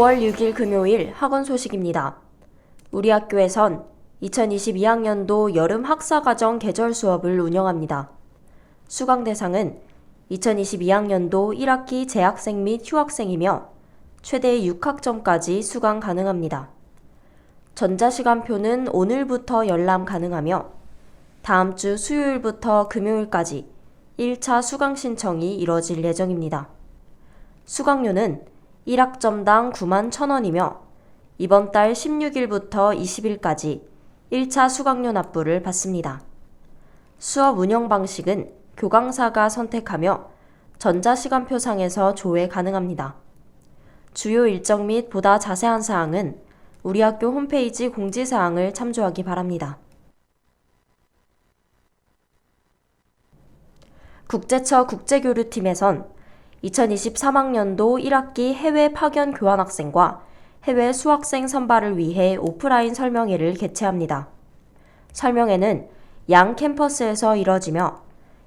5월 6일 금요일 학원 소식입니다. 우리 학교에선 2022학년도 여름 학사과정 계절 수업을 운영합니다. 수강 대상은 2022학년도 1학기 재학생 및 휴학생이며 최대 6학점까지 수강 가능합니다. 전자시간표는 오늘부터 열람 가능하며 다음 주 수요일부터 금요일까지 1차 수강 신청이 이뤄질 예정입니다. 수강료는 1학점당 9만 1,000원이며 이번 달 16일부터 20일까지 1차 수강료 납부를 받습니다. 수업 운영 방식은 교강사가 선택하며 전자시간표상에서 조회 가능합니다. 주요 일정 및 보다 자세한 사항은 우리 학교 홈페이지 공지사항을 참조하기 바랍니다. 국제처 국제교류팀에선 2023학년도 1학기 해외 파견 교환학생과 해외 수학생 선발을 위해 오프라인 설명회를 개최합니다. 설명회는 양 캠퍼스에서 이뤄지며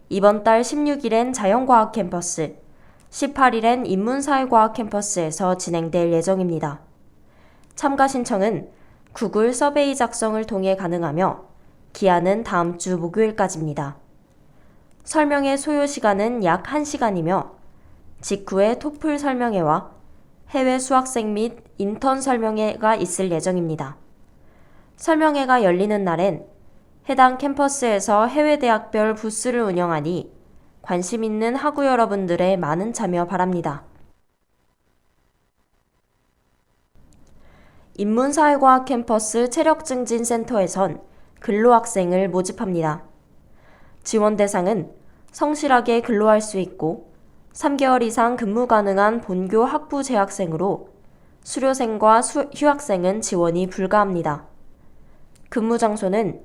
이번 달 16일엔 자연과학 캠퍼스, 18일엔 인문사회과학 캠퍼스에서 진행될 예정입니다. 참가 신청은 구글 서베이 작성을 통해 가능하며 기한은 다음 주 목요일까지입니다. 설명회 소요 시간은 약 1시간이며 직후에 토플 설명회와 해외 수학생 및 인턴 설명회가 있을 예정입니다. 설명회가 열리는 날엔 해당 캠퍼스에서 해외 대학별 부스를 운영하니 관심 있는 학우 여러분들의 많은 참여 바랍니다. 인문사회과학 캠퍼스 체력증진센터에선 근로학생을 모집합니다. 지원 대상은 성실하게 근로할 수 있고 3개월 이상 근무 가능한 본교 학부 재학생으로 수료생과 수, 휴학생은 지원이 불가합니다. 근무 장소는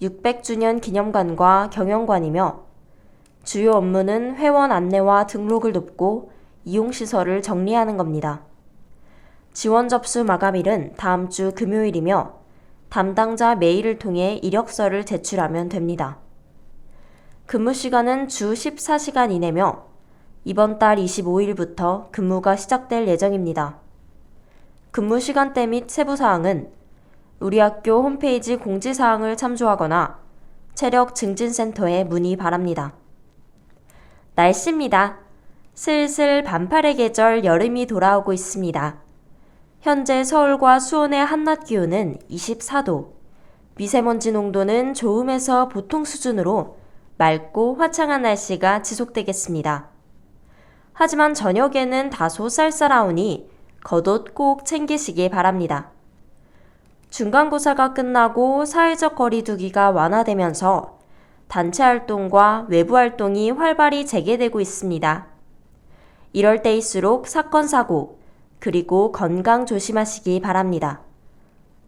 600주년 기념관과 경영관이며 주요 업무는 회원 안내와 등록을 돕고 이용시설을 정리하는 겁니다. 지원 접수 마감일은 다음 주 금요일이며 담당자 메일을 통해 이력서를 제출하면 됩니다. 근무 시간은 주 14시간 이내며 이번 달 25일부터 근무가 시작될 예정입니다. 근무 시간대 및 세부 사항은 우리 학교 홈페이지 공지 사항을 참조하거나 체력 증진센터에 문의 바랍니다. 날씨입니다. 슬슬 반팔의 계절 여름이 돌아오고 있습니다. 현재 서울과 수원의 한낮 기온은 24도, 미세먼지 농도는 좋음에서 보통 수준으로 맑고 화창한 날씨가 지속되겠습니다. 하지만 저녁에는 다소 쌀쌀하오니 겉옷 꼭 챙기시기 바랍니다. 중간고사가 끝나고 사회적 거리두기가 완화되면서 단체 활동과 외부 활동이 활발히 재개되고 있습니다. 이럴 때일수록 사건, 사고, 그리고 건강 조심하시기 바랍니다.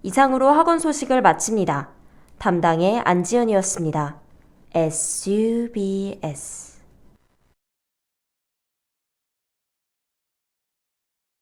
이상으로 학원 소식을 마칩니다. 담당의 안지연이었습니다. SUBS